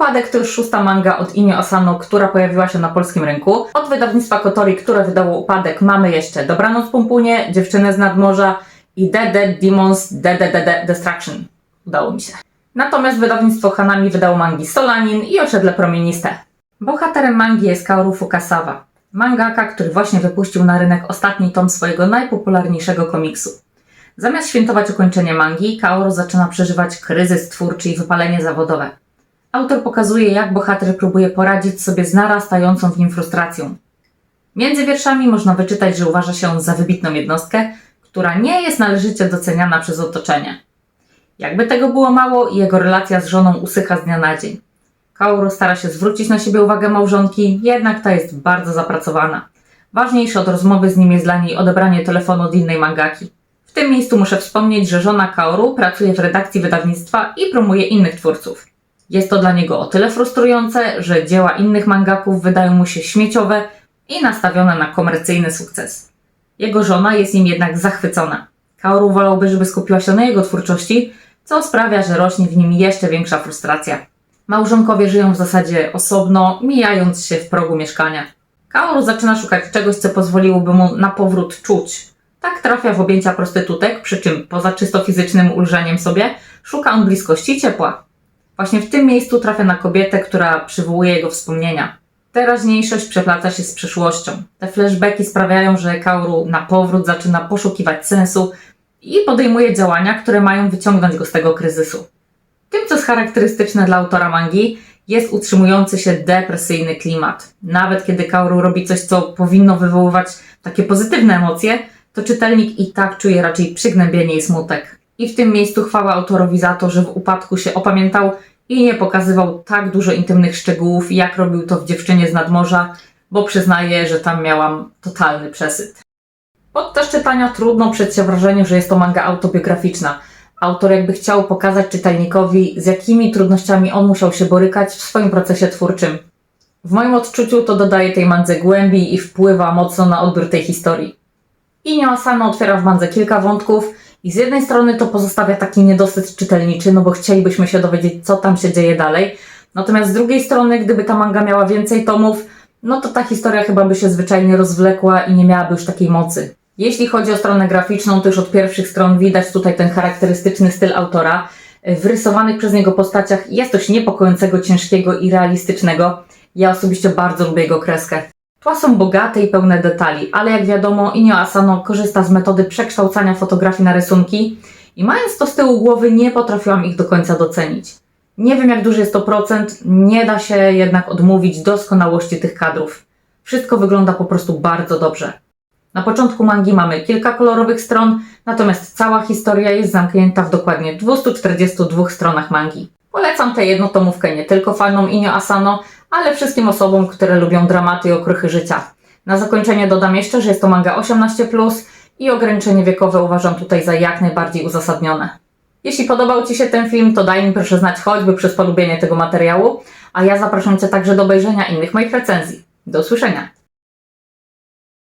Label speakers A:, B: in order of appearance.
A: Upadek to już szósta manga od Inio Asano, która pojawiła się na polskim rynku. Od wydawnictwa Kotori, które wydało Upadek, mamy jeszcze Dobranoc Pumpunie, Dziewczynę z nadmorza i Dead Dead Demons DDDD Destruction. Udało mi się. Natomiast wydawnictwo Hanami wydało mangi Solanin i Osiedle Promieniste. Bohaterem mangi jest Kaoru Fukasawa, mangaka, który właśnie wypuścił na rynek ostatni tom swojego najpopularniejszego komiksu. Zamiast świętować ukończenie mangi, Kaoru zaczyna przeżywać kryzys twórczy i wypalenie zawodowe. Autor pokazuje, jak bohater próbuje poradzić sobie z narastającą w nim frustracją. Między wierszami można wyczytać, że uważa się za wybitną jednostkę, która nie jest należycie doceniana przez otoczenie. Jakby tego było mało, jego relacja z żoną usycha z dnia na dzień. Kaoru stara się zwrócić na siebie uwagę małżonki, jednak ta jest bardzo zapracowana. Ważniejsze od rozmowy z nim jest dla niej odebranie telefonu od innej mangaki. W tym miejscu muszę wspomnieć, że żona Kaoru pracuje w redakcji wydawnictwa i promuje innych twórców. Jest to dla niego o tyle frustrujące, że dzieła innych mangaków wydają mu się śmieciowe i nastawione na komercyjny sukces. Jego żona jest nim jednak zachwycona. Kaoru wolałby, żeby skupiła się na jego twórczości, co sprawia, że rośnie w nim jeszcze większa frustracja. Małżonkowie żyją w zasadzie osobno, mijając się w progu mieszkania. Kaoru zaczyna szukać czegoś, co pozwoliłoby mu na powrót czuć. Tak trafia w objęcia prostytutek, przy czym poza czysto fizycznym ulżeniem sobie, szuka on bliskości ciepła. Właśnie w tym miejscu trafia na kobietę, która przywołuje jego wspomnienia. Teraźniejszość przeplaca się z przyszłością. Te flashbacki sprawiają, że Kaoru na powrót zaczyna poszukiwać sensu i podejmuje działania, które mają wyciągnąć go z tego kryzysu. Tym, co jest charakterystyczne dla autora mangi, jest utrzymujący się depresyjny klimat. Nawet kiedy Kaoru robi coś, co powinno wywoływać takie pozytywne emocje, to czytelnik i tak czuje raczej przygnębienie i smutek. I w tym miejscu chwała autorowi za to, że w upadku się opamiętał i nie pokazywał tak dużo intymnych szczegółów, jak robił to w Dziewczynie z nadmorza, bo przyznaję, że tam miałam totalny przesyt. Podczas czytania trudno przejść się wrażeniu, że jest to manga autobiograficzna. Autor jakby chciał pokazać czytelnikowi, z jakimi trudnościami on musiał się borykać w swoim procesie twórczym. W moim odczuciu to dodaje tej mandze głębi i wpływa mocno na odbiór tej historii. Inio Asano otwiera w mandze kilka wątków i z jednej strony to pozostawia taki niedosyt czytelniczy, no bo chcielibyśmy się dowiedzieć, co tam się dzieje dalej. Natomiast z drugiej strony, gdyby ta manga miała więcej tomów, no to ta historia chyba by się zwyczajnie rozwlekła i nie miałaby już takiej mocy. Jeśli chodzi o stronę graficzną, to już od pierwszych stron widać tutaj ten charakterystyczny styl autora. W rysowanych przez niego postaciach jest coś niepokojącego, ciężkiego i realistycznego. Ja osobiście bardzo lubię jego kreskę. Tła są bogate i pełne detali, ale jak wiadomo, Inio Asano korzysta z metody przekształcania fotografii na rysunki i mając to z tyłu głowy, nie potrafiłam ich do końca docenić. Nie wiem, jak duży jest to procent, nie da się jednak odmówić doskonałości tych kadrów. Wszystko wygląda po prostu bardzo dobrze. Na początku mangi mamy kilka kolorowych stron, natomiast cała historia jest zamknięta w dokładnie 242 stronach mangi. Polecam tę jednotomówkę nie tylko fanom Inio Asano, ale wszystkim osobom, które lubią dramaty i okruchy życia. Na zakończenie dodam jeszcze, że jest to manga 18+, i ograniczenie wiekowe uważam tutaj za jak najbardziej uzasadnione. Jeśli podobał Ci się ten film, to daj mi proszę znać choćby przez polubienie tego materiału, a ja zapraszam Cię także do obejrzenia innych moich recenzji. Do usłyszenia!